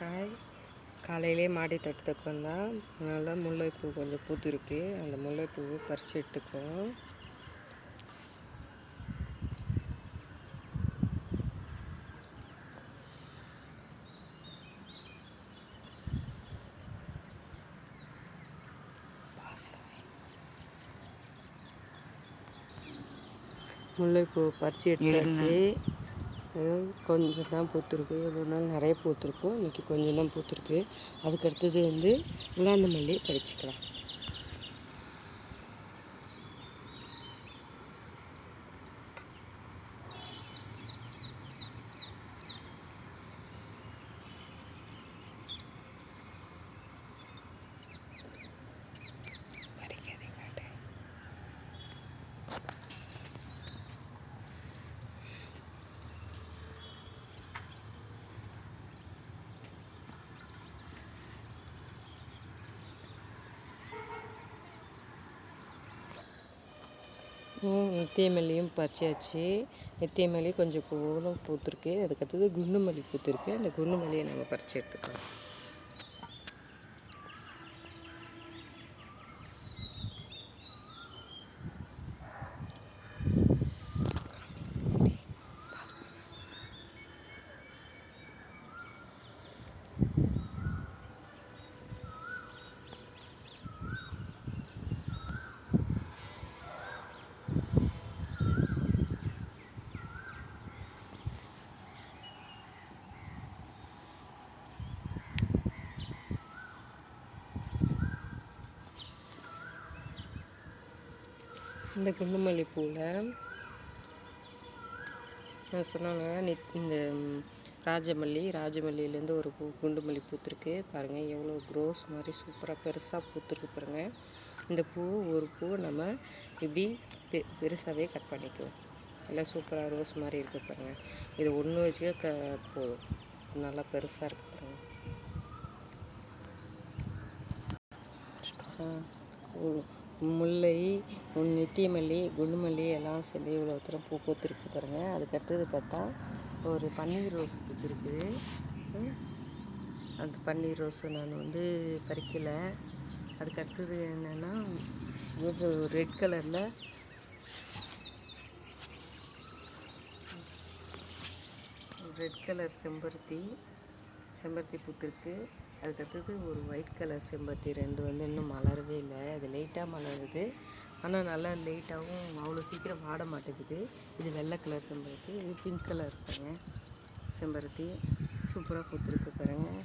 Hi காலையிலே மாடி தோட்டத்துக்கு வந்தால் நல்லா முல்லைப்பூ கொஞ்சம் பூத்துருக்கு. அந்த முல்லைப்பூவை பறித்து எடுத்துக்குவோம். முல்லைப்பூ பறித்து எடுத்தாச்சு. கொஞ்சம் தான் பூத்துருக்கு. இவ்வளோ நாள் நிறைய பூத்துருக்கும். இன்றைக்கி கொஞ்சம் தான் பூத்துருக்கு. அதுக்கு அடுத்தது வந்து உலாந்த மல்லி பறிச்சிக்கலாம். நித்தியமல்லியும் பறிச்சாச்சு. நித்திய கொஞ்சம் பூவும் பூத்துருக்கு. அதுக்கடுத்தது குண்டுமல்லி பூத்துருக்கு. அந்த குண்டுமல்லியை நம்ம பறித்து எடுத்துக்கலாம். இந்த குண்டுமல்லி பூவில் நான் சொன்னாங்க நித் இந்த ராஜமல்லி ராஜமல்லியிலேருந்து ஒரு பூ குண்டுமல்லி பூத்துருக்கு. பாருங்கள் எவ்வளோ க்ரோஸ் மாதிரி சூப்பராக பெருசாக பூத்துருக்கு பாருங்கள் இந்த பூ ஒரு பூ நம்ம இப்படி பெ பெருசாகவே கட் பண்ணிக்குவோம் எல்லாம் சூப்பராக ரோஸ் மாதிரி இருக்குது பாருங்கள் இது ஒன்று வச்சுக்க க போதும். நல்லா பெருசாக இருக்குது பாருங்கள் ஆ, முல்லை நித்தியமல்லி குண்டுமல்லி எல்லாம் சேர்ந்து இவ்வளோ தூரம் பூ பூத்திருக்கு பாருங்க. அதுக்கடுத்தது பார்த்தா ஒரு பன்னீர் ரோஸ் பூத்துருக்கு. அந்த பன்னீர் ரோஸு நான் வந்து பறிக்கலை. அதுக்கடுத்தது என்னென்னா ரெட் கலரில் ரெட் கலர் செம்பருத்தி. செம்பருத்தி பூத்திருக்கு. அதுக்கடுத்தது ஒரு ஒயிட் கலர் செம்பருத்தி. ரெண்டு வந்து இன்னும் மலரவே இல்லை. அது லேட்டாக மலருது. ஆனால் நல்லா லேட்டாகவும் அவ்வளோ சீக்கிரம் வாட மாட்டேங்குது. இது வெள்ளை கலர் செம்பருத்தி. இது பிங்க் கலர் பாருங்க செம்பருத்தி. சூப்பராக பூத்திருக்கு பாருங்கள்